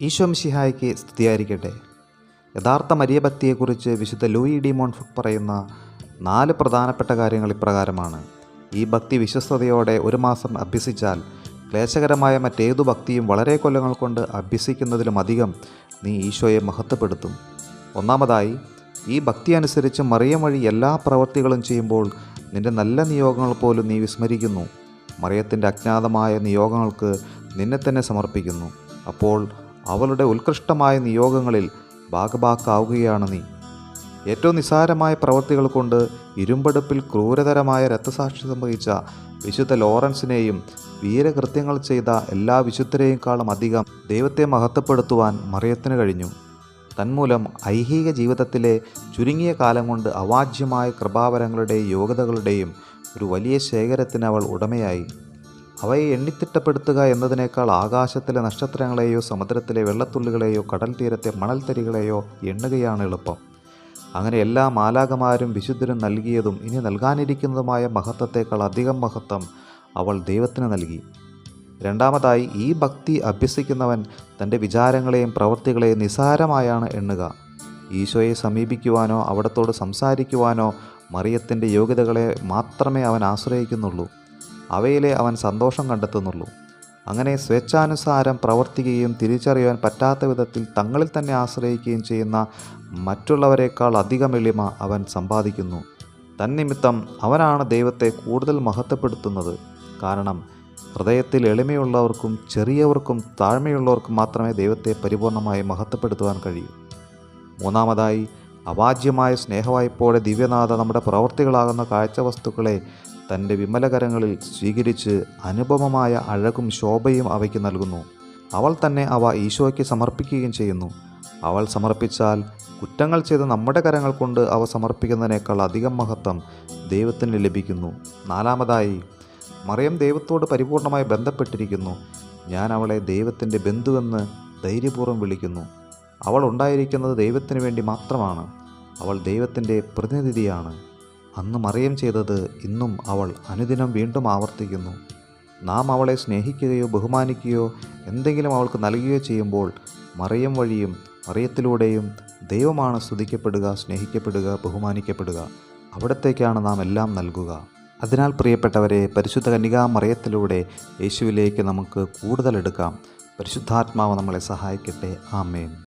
ഈശോ മിശിഹായ്ക്ക് സ്തുതിയായിരിക്കട്ടെ. യഥാർത്ഥ മരിയഭക്തിയെക്കുറിച്ച് വിശുദ്ധ ലൂയി ഡി മോൺഫുട്ട് പറയുന്ന നാല് പ്രധാനപ്പെട്ട കാര്യങ്ങൾ ഇപ്രകാരമാണ്. ഈ ഭക്തി വിശ്വസ്തയോടെ ഒരു മാസം അഭ്യസിച്ചാൽ ക്ലേശകരമായ മറ്റേതു ഭക്തിയും വളരെ കൊല്ലങ്ങൾ കൊണ്ട് അഭ്യസിക്കുന്നതിലുമധികം നീ ഈശോയെ മഹത്വപ്പെടുത്തും. ഒന്നാമതായി ഈ ഭക്തി അനുസരിച്ച് മറിയം വഴി എല്ലാ പ്രവൃത്തികളും ചെയ്യുമ്പോൾ നിന്റെ നല്ല നിയോഗങ്ങൾ പോലും നീ വിസ്മരിക്കുന്നു. മറിയത്തിന്റെ അജ്ഞാതമായ നിയോഗങ്ങൾക്ക് നിന്നെ തന്നെ സമർപ്പിക്കുന്നു. അപ്പോൾ അവളുടെ ഉത്കൃഷ്ടമായ നിയോഗങ്ങളിൽ ഭാഗഭാക്കാവുകയാണ് നീ. ഏറ്റവും നിസാരമായ പ്രവൃത്തികൾ കൊണ്ട് ഇരുമ്പെടുപ്പിൽ ക്രൂരതരമായ രക്തസാക്ഷി സംഭവിച്ച വിശുദ്ധ ലോറൻസിനെയും വീരകൃത്യങ്ങൾ ചെയ്ത എല്ലാ വിശുദ്ധരെയും അധികം ദൈവത്തെ മഹത്വപ്പെടുത്തുവാൻ മറിയത്തിന് കഴിഞ്ഞു. തന്മൂലം ഐഹിക ജീവിതത്തിലെ ചുരുങ്ങിയ കാലം കൊണ്ട് അവാജ്യമായ കൃപാവരങ്ങളുടെയും യോഗ്യതകളുടെയും ഒരു വലിയ ശേഖരത്തിന് അവൾ ഉടമയായി. അവയെ എണ്ണിത്തിട്ടപ്പെടുത്തുക എന്നതിനേക്കാൾ ആകാശത്തിലെ നക്ഷത്രങ്ങളെയോ സമുദ്രത്തിലെ വെള്ളത്തുള്ളികളെയോ കടൽ തീരത്തെ മണൽത്തരികളെയോ എണ്ണുകയാണ് എളുപ്പം. അങ്ങനെ എല്ലാ മാലാകമാരും വിശുദ്ധരും നൽകിയതും ഇനി നൽകാനിരിക്കുന്നതുമായ മഹത്വത്തേക്കാൾ അധികം മഹത്വം അവൾ ദൈവത്തിന് നൽകി. രണ്ടാമതായി ഈ ഭക്തി അഭ്യസിക്കുന്നവൻ തന്റെ വിചാരങ്ങളെയും പ്രവൃത്തികളെയും നിസാരമായാണ് എണ്ണുക. ഈശോയെ സമീപിക്കുവാനോ അവിടത്തോട് സംസാരിക്കുവാനോ മറിയത്തിന്റെ യോഗ്യതകളെ മാത്രമേ അവൻ ആശ്രയിക്കുന്നുള്ളൂ. അവയിലെ അവൻ സന്തോഷം കണ്ടെത്തുന്നുള്ളൂ. അങ്ങനെ സ്വേച്ഛാനുസാരം പ്രവർത്തിക്കുകയും തിരിച്ചറിയാൻ പറ്റാത്ത വിധത്തിൽ തങ്ങളിൽ തന്നെ ആശ്രയിക്കുകയും ചെയ്യുന്ന മറ്റുള്ളവരെക്കാൾ അധികം എളിമ അവൻ സമ്പാദിക്കുന്നു. തന്നിമിത്തം അവനാണ് ദൈവത്തെ കൂടുതൽ മഹത്വപ്പെടുത്തുന്നത്. കാരണം ഹൃദയത്തിൽ എളിമയുള്ളവർക്കും ചെറിയവർക്കും താഴ്മയുള്ളവർക്കും മാത്രമേ ദൈവത്തെ പരിപൂർണമായി മഹത്വപ്പെടുത്തുവാൻ കഴിയൂ. മൂന്നാമതായി അവാജ്യമായ സ്നേഹവായ്പോടെ ദിവ്യനാഥ നമ്മുടെ പ്രവർത്തികളാകുന്ന കാഴ്ചവസ്തുക്കളെ തന്റെ വിമലകരങ്ങളിൽ സ്വീകരിച്ച് അനുപമമായ അഴകും ശോഭയും അവയ്ക്ക് നൽകുന്നു. അവൾ തന്നെ അവ ഈശോയ്ക്ക് സമർപ്പിക്കുകയും ചെയ്യുന്നു. അവൾ സമർപ്പിച്ചാൽ കുറ്റങ്ങൾ ചെയ്ത നമ്മുടെ കരങ്ങൾ കൊണ്ട് അവ സമർപ്പിക്കുന്നതിനേക്കാൾ അധികം മഹത്വം ദൈവത്തിന് ലഭിക്കുന്നു. നാലാമതായി മറിയം ദൈവത്തോട് പരിപൂർണമായി ബന്ധപ്പെട്ടിരിക്കുന്നു. ഞാൻ അവളെ ദൈവത്തിന്റെ ബന്ധുവെന്ന് ധൈര്യപൂർവം വിളിക്കുന്നു. അവൾ ഉണ്ടായിരിക്കുന്നത് ദൈവത്തിന് വേണ്ടി മാത്രമാണ്. അവൾ ദൈവത്തിന്റെ പ്രതിനിധിയാണ്. അന്ന് മറിയം ചെയ്തത് ഇന്നും അവൾ അനുദിനം വീണ്ടും ആവർത്തിക്കുന്നു. നാം അവളെ സ്നേഹിക്കുകയോ ബഹുമാനിക്കുകയോ എന്തെങ്കിലും അവൾക്ക് നൽകുകയോ ചെയ്യുമ്പോൾ മറിയം വഴിയും മറിയത്തിലൂടെയും ദൈവമാണ് സ്തുതിക്കപ്പെടുക സ്നേഹിക്കപ്പെടുക ബഹുമാനിക്കപ്പെടുക. അവിടത്തേക്കാണ് നാം എല്ലാം നൽകുക. അതിനാൽ പ്രിയപ്പെട്ടവരെ പരിശുദ്ധ കന്യകാ മറിയത്തിലൂടെ യേശുവിലേക്ക് നമുക്ക് കൂടുതലെടുക്കാം പരിശുദ്ധാത്മാവ് നമ്മളെ സഹായിക്കട്ടെ. ആമേൻ.